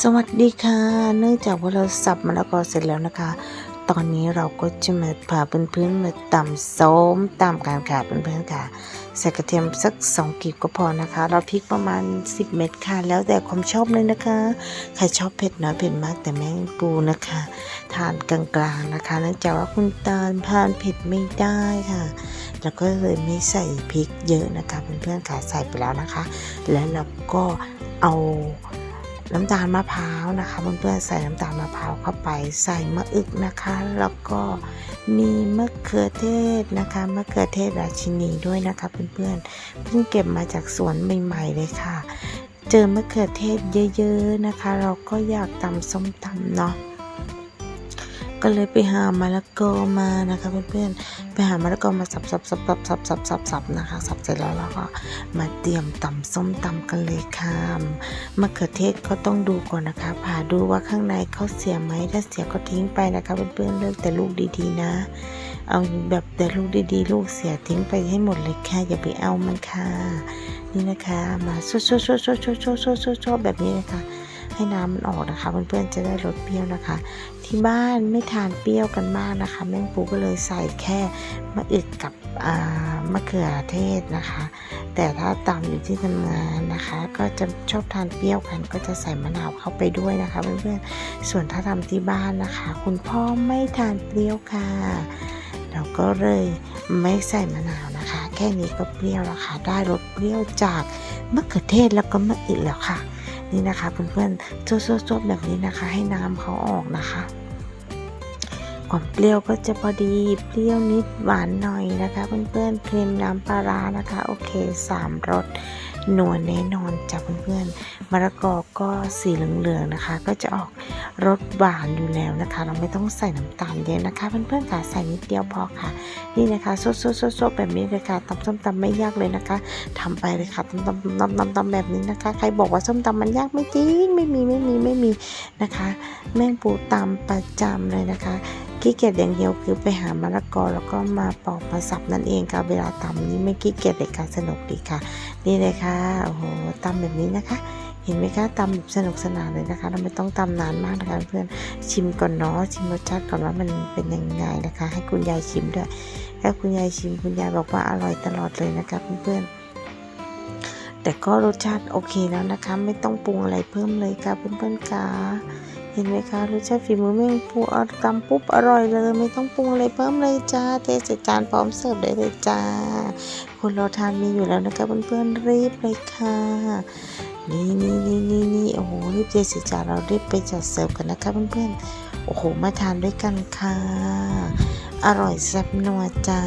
สวัสดีค่ะ เนื่องจากว่าเราสับมะละกอเสร็จแล้วนะคะ ตอนนี้เราก็จะมาพาเพื่อนๆมาตำส้มตำกันค่ะเพื่อนๆค่ะใส่กระเทียมสักสองกีบก็พอนะคะ เราพริกประมาณ 10 เม็ดค่ะ แล้วแต่ความชอบเลยนะคะ ใครชอบเผ็ดน้อยเผ็ดมากแต่แม่งปูนะคะ ทานกลางๆนะคะเนื่องจากว่าคุณตาลทานเผ็ดไม่ได้ค่ะ แล้วก็เลยไม่ใส่พริกเยอะนะคะเพื่อนๆค่ะใส่ไปแล้วนะคะ แล้วเราก็เอา น้ำตาลมะพร้าวนะคะเพื่อนๆใส่น้ำตาลมะพร้าวเข้าไป ใส่มะอึกนะคะ แล้วก็มีมะเขือเทศนะคะมะเขือเทศราชินีด้วยนะคะเพื่อนๆเพิ่งเก็บมาจากสวนใหม่ๆเลยค่ะ เจอมะเขือเทศเยอะๆนะคะ เราก็อยากตำส้มตำเนาะก็เลยไปหามะละกอมานะคะเพื่อนๆ ไปหามะละกอมาสับสับสับสับสับสับสับสับนะคะ สับเสร็จแล้วเราก็มาเตรียมตำส้มตำกันเลยค่ะมะเขือเทศก็ต้องดูก่อนนะคะ ผ่าดูว่าข้างในเขาเสียไหมถ้าเสียก็ทิ้งไปนะคะเพื่อนๆเลือกแต่ลูกดีๆนะ เอาแบบแต่ลูกดีๆ ลูกเสียทิ้งไปให้หมดเลยค่ะอย่าไปเอามันค่ะนี่นะคะ มาโซโซโซโซโซโซโซโซโซแบบนี้นะคะ ให้น้ำมันออกนะคะเพื่อนๆจะได้ลดเปรี้ยวนะคะ ที่บ้านไม่ทานเปรี้ยวกันมากนะคะ แม่งปูก็เลยใส่แค่มะอึกกับมะเขือเทศนะคะ แต่ถ้าตามอยู่ที่ทำงานนะคะ ก็จะชอบทานเปรี้ยวกัน ก็จะใส่มะนาวเข้าไปด้วยนะคะเพื่อนๆส่วนถ้าทำที่บ้านนะคะ คุณพ่อไม่ทานเปรี้ยวค่ะเราก็เลยไม่ใส่มะนาวนะคะ แค่นี้ก็เปรี้ยวแล้วค่ะ ได้รสเปรี้ยวจากมะเขือเทศแล้วก็มะอึแล้วค่ะ นี่นะคะเพื่อนๆโซๆๆแบบนี้นะคะ ให้น้ำเขาออกนะคะความเปรี้ยวก็จะพอดีเปรี้ยวนิดหวานหน่อยนะคะ เพื่อนๆเค็มน้ำปลาร้านะคะ โอเคสามรสนัวแน่นอนจ้ะเพื่อนๆ มะละกอก็สีเหลืองๆนะคะ ก็จะออกรสหวานอยู่แล้วนะคะ เราไม่ต้องใส่น้ำตาลเยอะนะคะเพื่อนๆค่ะใส่นิดเดียวพอค่ะ นี่นะคะโซๆๆๆแบบนี้เลยค่ะตำส้มตำไม่ยากเลยนะคะทำไปเลยค่ะตำตำตำตำตำแบบนี้นะคะ ใครบอกว่าส้มตำมันยากไม่จริงไม่มีไม่มีไม่มีนะคะ แม่งปูตำประจำเลยนะคะขี้เกียจอย่างเดียวคือไปหามะละกอแล้วก็มาปอกมาสับนั่นเองค่ะเวลาตำนี้ไม่ขี้เกียจเลยค่ะสนุกดีค่ะ นี่เลยค่ะโอ้โหตำแบบนี้นะคะ เห็นไหมคะตำแบบสนุกสนานเลยนะคะ เราไม่ต้องตำนานมากนะคะเพื่อนชิมก่อนเนาะชิมรสชาติก่อนว่ามันเป็นยังไงนะคะ ให้คุณยายชิมด้วยถ้าคุณยายชิมคุณยายบอกว่าอร่อยตลอดเลยนะคะเพื่อนๆแต่ก็รสชาติโอเคแล้วนะคะ ไม่ต้องปรุงอะไรเพิ่มเลยค่ะเพื่อนๆค่ะเห็นไหมคะรสชาติฝีมือแม่งปูตำปุ๊บอร่อยเลย ไม่ต้องปรุงอะไรเพิ่มเลยจ้าเทใส่จานพร้อมเสิร์ฟได้เลยจ้าคนเราทานมีอยู่แล้วนะคะเพื่อนๆรีบเลยค่ะ รีบเจสิจาเรารีบไปจัดเสิร์ฟกันนะคะเพื่อนๆ โอ้โห มาทานด้วยกันค่ะ อร่อยแซ่บนัวจ้า